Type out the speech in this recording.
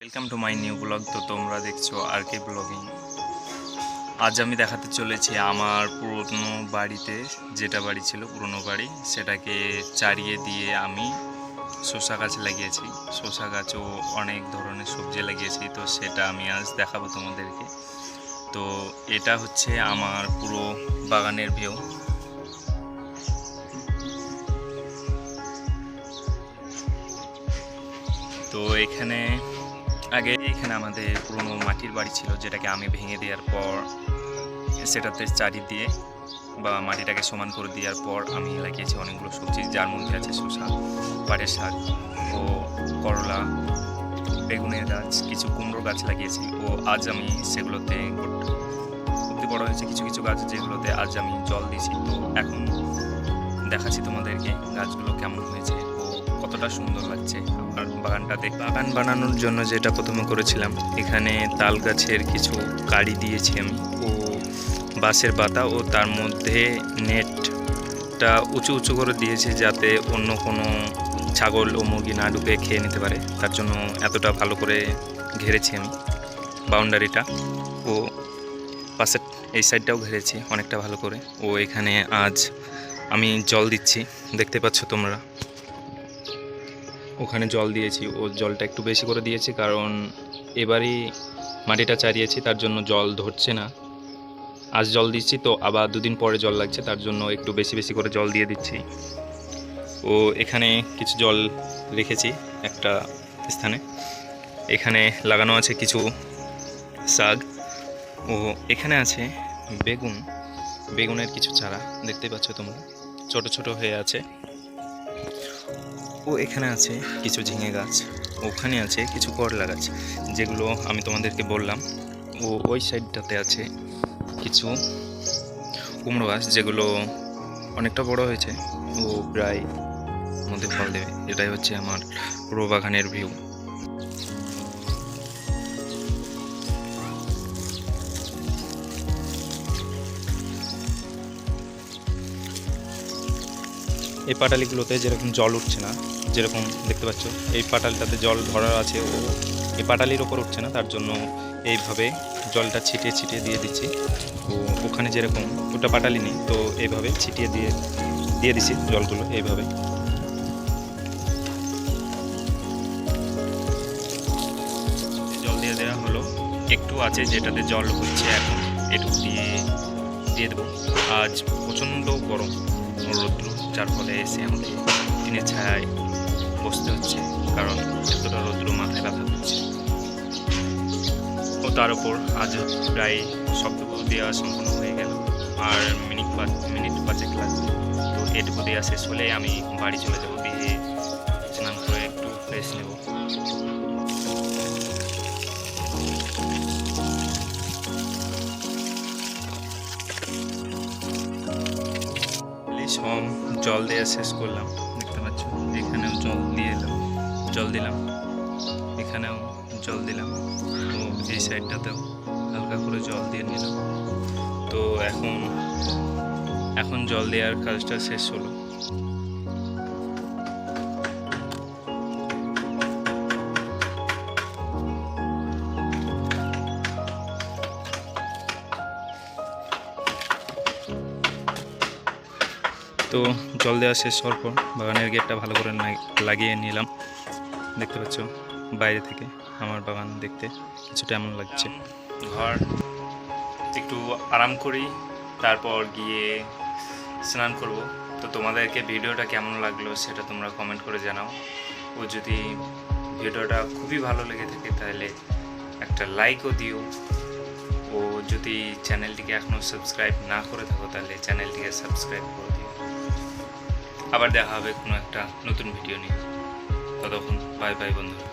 Welcome to my new blog তো তোমরা দেখছ আর কে ব্লগিং আজ আমি দেখাতে চলেছি আমার পুরনো বাড়িতে, যেটা বাড়ি ছিল পুরনো বাড়ি, সেটাকে চারিয়ে দিয়ে আমি শসা গাছ লাগিয়েছি। শসা গাছও অনেক ধরনের সবজি লাগিয়েছি, তো সেটা আমি আজ দেখাবো তোমাদেরকে। তো এটা হচ্ছে আমার পুরো বাগানের ভিউ তো এখানে আগে এখানে আমাদের পুরনো মাটির বাড়ি ছিল, যেটাকে আমি ভেঙে দেওয়ার পর, সেটাতে চারি দিয়ে বা মাটিটাকে সমান করে দেওয়ার পর আমি লাগিয়েছি অনেকগুলো সবজি, যার মধ্যে আছে শসা, পাটের শাক ও করলা, বেগুনের গাছ, কিছু কুমড়ো গাছ লাগিয়েছি। ও আজ আমি সেগুলোতে অব্দি বড় হয়েছে। কিছু কিছু গাছ যেগুলোতে আজ আমি জল দিয়েছি। তো এখন দেখাচ্ছি তোমাদেরকে গাছগুলো কেমন হয়েছে। কতটা সুন্দর লাগছে আমার বাগানটাতে? বাগান বানানোর জন্য যেটা প্রথমে করেছিলাম, এখানে তাল গাছের কিছু কাড়ি দিয়েছি আমি। ও বাঁশের পাতা ও তার মধ্যে নেটটা উঁচু উঁচু করে দিয়েছি যাতে অন্য কোনো ছাগল ও মুরগি না ঢুকে খেয়ে নিতে পারে। তার জন্য এতটা ভালো করে ঘেরেছি আমি বাউন্ডারিটা। ও পাশের এই সাইডটাও ঘিরেছি অনেকটা ভালো করে। ও এখানে আজ আমি জল দিচ্ছি, দেখতে পাচ্ছ তোমরা। ওখানে জল দিয়েছি। ও জলটা একটু বেশি করে দিয়েছি কারণ এবারই মাটিটা চারিয়েছি, তার জন্য জল ধরছে না। আজ জল দিচ্ছি তো আবার দুদিন পরে জল লাগছে, তার জন্য একটু বেশি বেশি করে জল দিয়ে দিচ্ছি। ও এখানে কিছু জল রেখেছি একটা স্থানে। এখানে লাগানো আছে কিছু শাক। ও এখানে আছে বেগুন। বেগুনের কিছু চারা দেখতে পাচ্ছ তোমরা। ছোট ছোট হয়ে আছে। ও এখানে আছে কিছু ঝিঙে গাছ, ওখানে আছে কিছু করলা গাছ, যেগুলো আমি তোমাদেরকে বললাম। ও ওই সাইডটাতে আছে কিছু কুমড়ো গাছ, যেগুলো অনেকটা বড় হয়েছে। ও প্রায় মধ্যে ফল দেবে। এটাই হচ্ছে আমার পুরো বাগানের ভিউ এই পাটালিগুলোতে যেরকম জল উঠছে না, যেরকম দেখতে পাচ্ছ, এই পাটালিটাতে জল ভরা আছে ও, এই পাটালির ওপর উঠছে না, তার জন্য এইভাবে জলটা ছিটিয়ে ছিটিয়ে দিয়ে দিচ্ছি। ও, ওখানে যেরকম, ওটা পাটালি নেই, তো এইভাবে ছিটিয়ে দিয়ে দিয়ে দিচ্ছি জলগুলো এইভাবে। জল দিয়ে দেওয়া হলো। একটু আছে যেটাতে জল হচ্ছে এখন, এটুকু দিয়ে দিয়ে দেবো। আজ প্রচণ্ড গরম। রৌদ্র যার ফলে এসে আমাদের দিনের ছায়ায় বসতে হচ্ছে, কারণ এতটা রৌদ্র মাথায় ব্যথা করছে। ও তার উপর আজ প্রায় সবটুকু দেওয়া সম্পূর্ণ হয়ে গেল। আর মিনিট পাঁচ মিনিট পাঁচেক লাগবে। তো এটুকু দেওয়া শেষ হলে আমি বাড়ি চলে যাব, দিয়ে স্নান করে একটু ফ্রেশ নেব। সব জল দেওয়া শেষ করলাম। দেখতে পাচ্ছ? এখানেও জল দিয়ে এলাম। জল দিলাম। এখানেও জল দিলাম। তো এই সাইডটাতেও হালকা করে জল দিয়ে নিলাম। তো এখন এখন জল দেওয়ার কাজটা শেষ হলো। তো জল দেওয়া শেষ হওয়ার পর বাগানের গেটটা ভালো করে লাগিয়ে নিলাম। দেখতে পাচ্ছ, বাইরে থেকে আমার বাগান দেখতে কিছুটা এমন লাগছে। ঘর একটু আরাম করি, তারপর গিয়ে স্নান করব। তো তোমাদেরকে ভিডিওটা কেমন লাগল সেটা তোমরা কমেন্ট করে জানাও। ও যদি ভিডিওটা খুবই ভালো লেগে থাকে তাহলে একটা লাইকও দিও। ও যদি চ্যানেলটিকে এখনও সাবস্ক্রাইব না করে থাকো তাহলে চ্যানেলটিকে সাবস্ক্রাইব করে দিও। আবার দেখা হবে কোনো একটা নতুন ভিডিও নিয়ে। ততক্ষণ বাই বাই বন্ধুরা।